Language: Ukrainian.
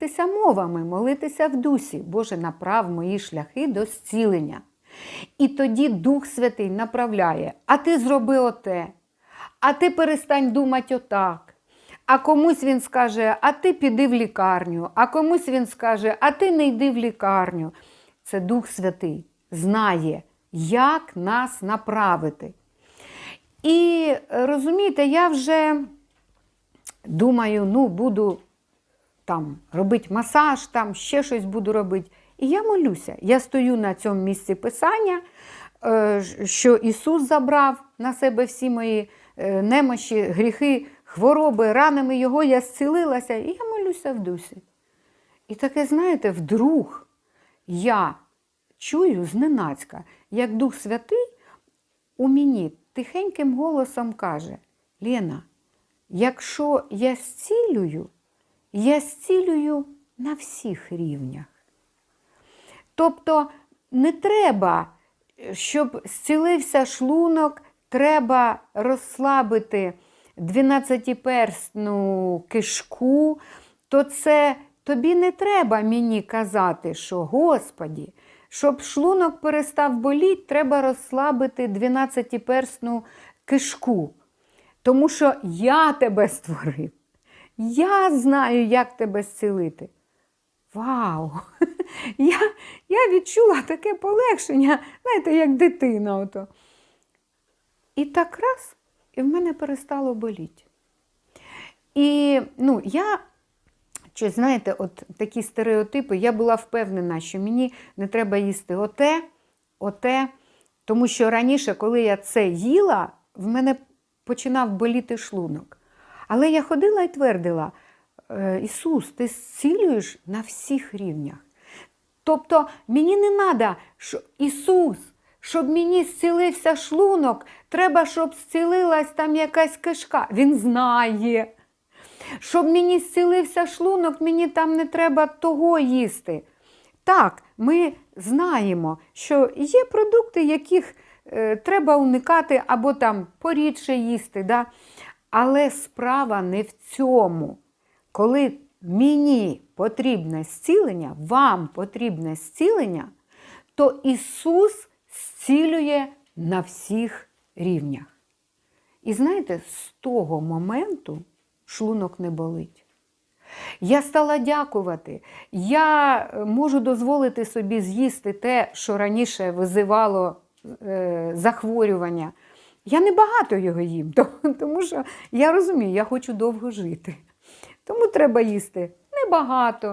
молитися мовами, молитися в дусі. Боже, направ мої шляхи до зцілення. І тоді Дух Святий направляє, а ти зроби оте, а ти перестань думати отак. А комусь він скаже, а ти піди в лікарню, а комусь він скаже, а ти не йди в лікарню. Це Дух Святий знає, як нас направити. І розумієте, я вже думаю, ну, буду там робити масаж, там ще щось буду робити. І я молюся. Я стою на цьому місці писання, е, що Ісус забрав на себе всі мої е, немощі, гріхи, хвороби, ранами Його я зцілилася, і я молюся в дусі. І таке, знаєте, вдруг я чую зненацька, як Дух Святий у мені тихеньким голосом каже: Лена, якщо я зцілюю, я зцілюю на всіх рівнях. Тобто не треба, щоб зцілився шлунок, треба розслабити 12-перстну кишку, то це тобі не треба мені казати, що Господі, щоб шлунок перестав боліти, треба розслабити 12-перстну кишку. Тому що я тебе створив. Я знаю, як тебе зцілити. Вау! Я я відчула таке полегшення, знаєте, як дитина. Ото. І так раз, і в мене перестало боліти. І ну, я, чи, знаєте, от такі стереотипи, я була впевнена, що мені не треба їсти оте, оте. Тому що раніше, коли я це їла, в мене починав боліти шлунок. Але я ходила і твердила: «Е, Ісус, ти зцілюєш на всіх рівнях. Тобто мені не треба, що Ісус, щоб мені зцілився шлунок, треба, щоб зцілилась там якась кишка. Він знає. Щоб мені зцілився шлунок, мені там не треба того їсти. Так, ми знаємо, що є продукти, яких е, треба уникати або там порідше їсти. Да? Але справа не в цьому. Коли мені потрібне зцілення, вам потрібне зцілення, то Ісус зцілює на всіх рівнях. І знаєте, з того моменту шлунок не болить. Я стала дякувати. Я е, можу дозволити собі з'їсти те, що раніше визивало е, захворювання. Я не багато його їм, тому що я розумію, я хочу довго жити. Тому треба їсти небагато.